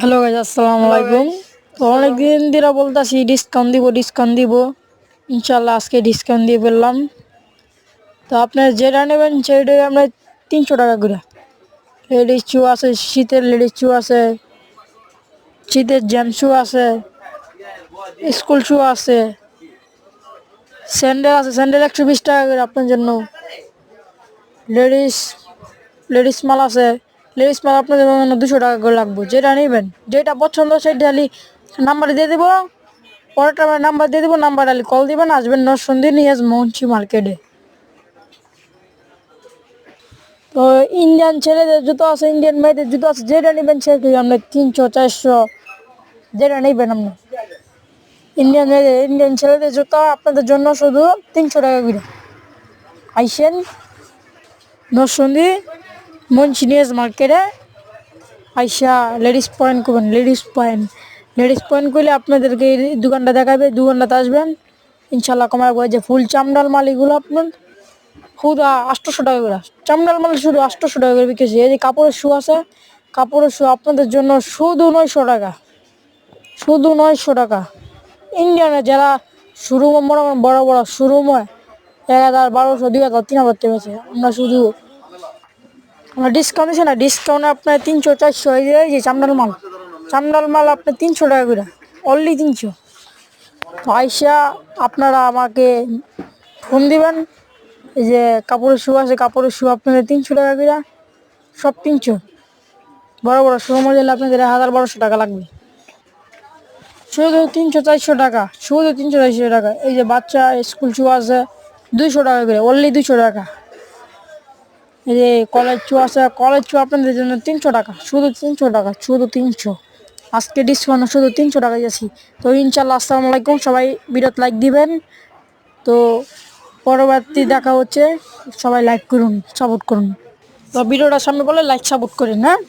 Hello guys আসসালামু আলাইকুম তো অনেকদিন ধরে বলতেছি ডিসকাউন্ট দিব ডিসকাউন্ট দিব। ইনশাল্লাহ আজকে ডিসকাউন্ট দিয়ে ফেললাম। তো আপনার যেটা নেবেন সেটাই আমরা তিনশো টাকা করে। লেডিস শু আছে শীতের লেডিস শু আছে শীতের জেন্টস শু আছে স্কুল শু আছে। স্যান্ডেল আছে স্যান্ডেল একশো বিশ টাকা করে আপনার জন্য। লেডিস লেডিস মাল আছে। লেডিস মাল আপনাদের জন্য দুশো টাকা করে লাগবে, যেটা নেবেন। যেটা পছন্দ সেটা খালি নাম্বার দিয়ে দেবো। পরেরটা নাম্বার দিয়ে দেবো নাম্বার খালি কল দিবেন, আসবেন নরসন্দি নিয়ে মৌনসি মার্কেটে তো ইন্ডিয়ান ছেলেদের জুতো আছে ইন্ডিয়ান মেয়েদের জুতো আছে, যেটা নেবেন সেটা আমরা তিনশো, চারশো, যেটা নেবেন আপনি ইন্ডিয়ান মেয়েদের ইন্ডিয়ান ছেলেদের জুতো আপনাদের জন্য শুধু তিনশো টাকা করে। আইসেন নরসন্দি মনসিনিয়াস মার্কেটে আইসা লেডিস পয়েন্ট করবেন, লেডিস পয়েন্ট। লেডিস পয়েন্ট করলে আপনাদেরকে এই দোকানটা দেখাবে, দোকানটাতে আসবেন। ইনশাল্লাহ কমায় বয় যে ফুল চামড়াল মাল এগুলো আপনার খুদা আটশোশো টাকা করে। চামড়াল মাল শুধু আটশোশো টাকা করে বিকেছে এই যে কাপড়ের শু আছে, কাপড়ের শু আপনাদের জন্য শুধু নয়শো টাকা। শুধু নয়শো টাকা। ইন্ডিয়ানে যারা শুরু বড় বড় বড় শোরুম হয় এক হাজার বারোশো, দুই হাজার, তিন হাজার টাকা আছে আমরা শুধু আমরা ডিসকাউন্ট দিচ্ছি না ডিসকাউন্টে আপনার তিনশো, চারশো, এই যে এই যে চামড়াল মাল। চামড়াল মাল আপনার তিনশো টাকা করে। অনলি তিনশো। তো আইসা আপনারা আমাকে ফোন দিবেন। এই যে কাপড়ের শু আছে, কাপড়ের শু আপনাদের তিনশো টাকা করে। সব তিনশো। বড় বড় শু মডেল আপনাদের হাজার বারোশো টাকা লাগবে। শুধু তিনশো, চারশো টাকা। শুধু তিনশো, চারশো টাকা। এই যে বাচ্চা স্কুল শু আছে, দুইশো টাকা করে। অনলি দুইশো টাকা। যে কলের চু আছে কলের চু আপনাদের জন্য তিনশো টাকা, শুধু তিনশো টাকা, শুধু তিনশো। আজকে ডিসকাউন্ট শুধু তিনশো টাকা যাচ্ছি তো ইনশাল্লাহ, আসসালাম আলাইকুম, সবাই বিরত লাইক দিবেন। তো পরবর্তী দেখা হচ্ছে, সবাই লাইক করুন সাপোর্ট করুন। তো ভিডিওটা সামনে বলে লাইক সাপোর্ট করেন হ্যাঁ?